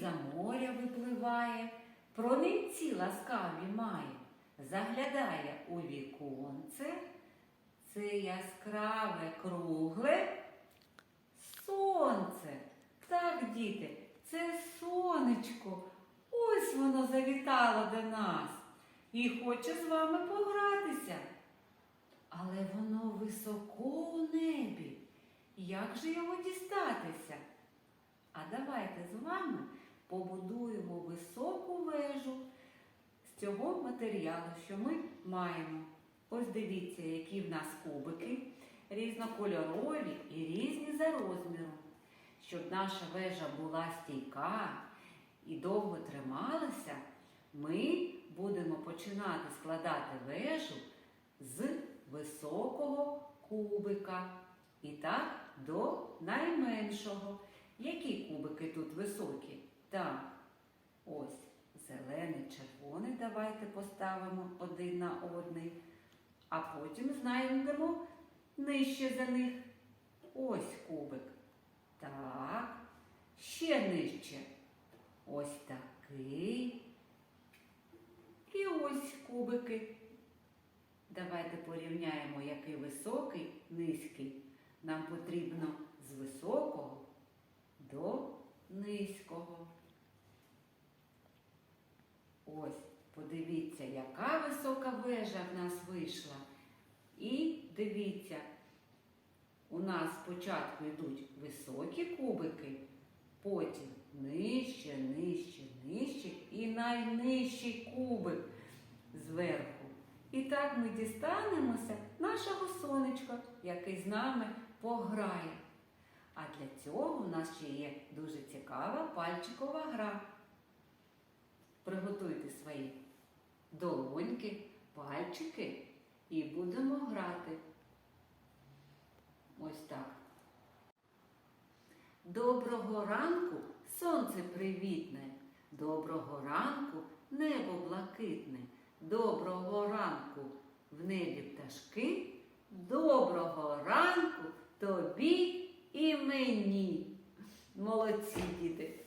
із-за моря випливає, промінці ласкаві має, заглядає у віконце, це яскраве кругле сонце. Так, діти, це сонечко. Ось воно завітало до нас і хоче з вами погратися. Але воно високо у небі. Як же його дістатися? А давайте з вами побудуємо високу вежу з цього матеріалу, що ми маємо. Ось дивіться, які в нас кубики, різнокольорові і різні за розміром. Щоб наша вежа була стійка і довго трималася, ми будемо починати складати вежу з високого кубика. І так до найменшого. Які кубики тут високі? Так, ось зелений, червоний. Давайте поставимо один на одний. А потім знайдемо нижче за них. Ось кубик. Так, ще нижче. Ось такий. І ось кубики. Давайте порівняємо, який високий, низький. Нам потрібно з високого до низького. Вежа в нас вийшла. І дивіться, у нас спочатку йдуть високі кубики, потім нижче, нижче, нижче і найнижчий кубик зверху. І так ми дістанемося нашого сонечка, який з нами пограє. А для цього у нас ще є дуже цікава пальчикова гра. Приготуйте свої долоньки, пальчики і будемо грати. Ось так. Доброго ранку сонце привітне, доброго ранку небо блакитне, доброго ранку в небі пташки, доброго ранку тобі і мені. Молодці, діти!